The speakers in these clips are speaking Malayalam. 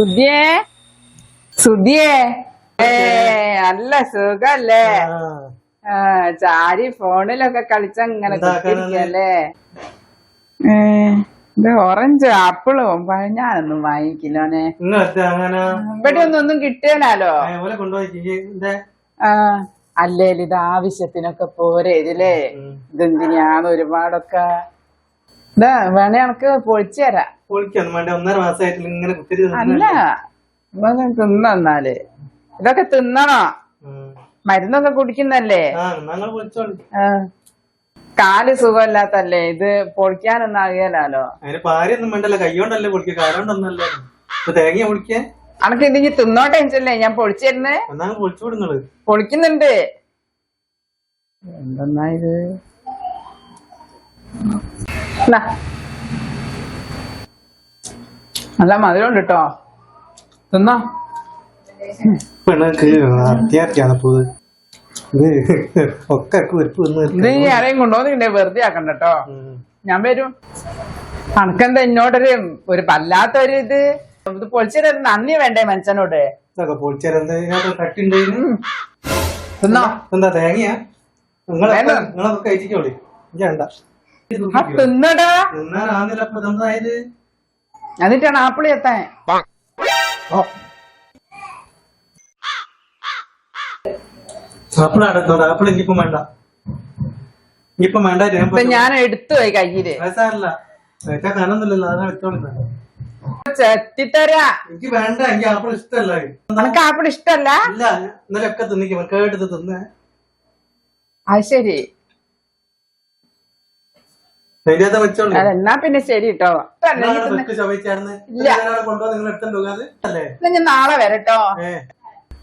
സുധിയേ? സുധിയേ? ഏ നല്ല സുഖല്ലേ? ചാരി ഫോണിലൊക്കെ കളിച്ചങ്ങനെ കുത്തിരിക്കല്ലേ? ഏ ഇത് ഓറഞ്ച് ആപ്പിളും? ഞാനൊന്നും വാങ്ങിക്കില്ലോനെ ഇവിടെ ഒന്നും ഒന്നും കിട്ടിയാലോ ഇത് ആവശ്യത്തിനൊക്കെ പോരേ ഇതിലേ? ഇതെന്തിനാണ് ഒരുപാടൊക്കെ വേണേ എനക്ക് പൊളിച്ചു തരാം. പൊളിക്കൊന്നും വേണ്ട ഒന്നര മാസമായിട്ട് ഇങ്ങനെ കുത്തിരി അല്ല തിന്നാൽ. ഇതൊക്കെ തിന്നണോ? മരുന്നൊക്കെ കുടിക്കുന്നല്ലേ. കാൽ സുഖമില്ലാത്തല്ലേ ഇത് പൊളിക്കാനൊന്നും അറിയാലോ വേണ്ടല്ലോ കൈകൊണ്ടല്ലേ പൊളിക്കുക തേങ്ങ അനക്ക് ഇത് ഇനി തിന്നോട്ടെ വെച്ചല്ലേ ഞാൻ പൊളിച്ചു തരുന്നേ. എന്നാ പൊളിച്ചു വിടുങ്ങൾ പൊളിക്കുന്നുണ്ട്. എന്തെന്നാ ഇത്. നല്ല മധുരം കേട്ടോ തിന്നോ? പെണ്ണക്ക് അത്യാവശ്യമാണ് ഒക്കെ വെറുപ്പ് ആരെയും കൊണ്ടുപോകുന്നുണ്ടേ വെറുതെ ആക്കണ്ട കേട്ടോ ഞാൻ വരും. അനക്കെന്താ എന്നോടൊരു ഒരു വല്ലാത്തൊരു ഇത്? ഇത് പൊളിച്ചൊരു നന്ദി വേണ്ടേ മനുഷ്യനോട്? ഇതൊക്കെ കട്ടിണ്ടായിരുന്നു തിന്നോ? എന്താ തേങ്ങയാ? നിങ്ങളെ. നിങ്ങളൊക്കെ കഴിച്ചോളി വേണ്ട. തിന്നടാ. എന്നിട്ടാണ് ആപ്പിളി എത്താൻ. ആപ്പിൾ അടത്തോട് ആപ്പിൾ എനിക്കിപ്പം വേണ്ട. ഇനിയിപ്പം വേണ്ട ഞാൻ എടുത്തു പോയി കയ്യിൽ. ചെത്തിത്തരാ. എനിക്ക് വേണ്ട എനിക്ക് ആപ്പിൾ ഇഷ്ടല്ല നിനക്ക് ആപ്പിൾ ഇഷ്ടല്ല ഇല്ല ഇന്നലെ ഒക്കെ തിന്നിക്കും കേട്ടത് തിന്നേ. അത് ശരി. എന്നാ പിന്നെ ശരി കേട്ടോ ഞാൻ നാളെ വരട്ടോ.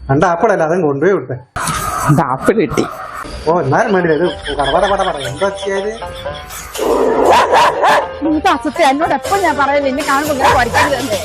രണ്ട് ആപ്പിളല്ല അതും കൊണ്ടുപോയി വിട്ടെ ആപ്പിൾ കിട്ടി. ഓ എന്നാലും മതി ഇത് കടപട പട പട എന്താ ചെയ്യത് അസത്തെ എന്നോട് എപ്പോ ഞാൻ പറയുന്നത് എന്നെ കാണുമ്പോ ഇങ്ങനെ പഠിക്കരുതല്ലേ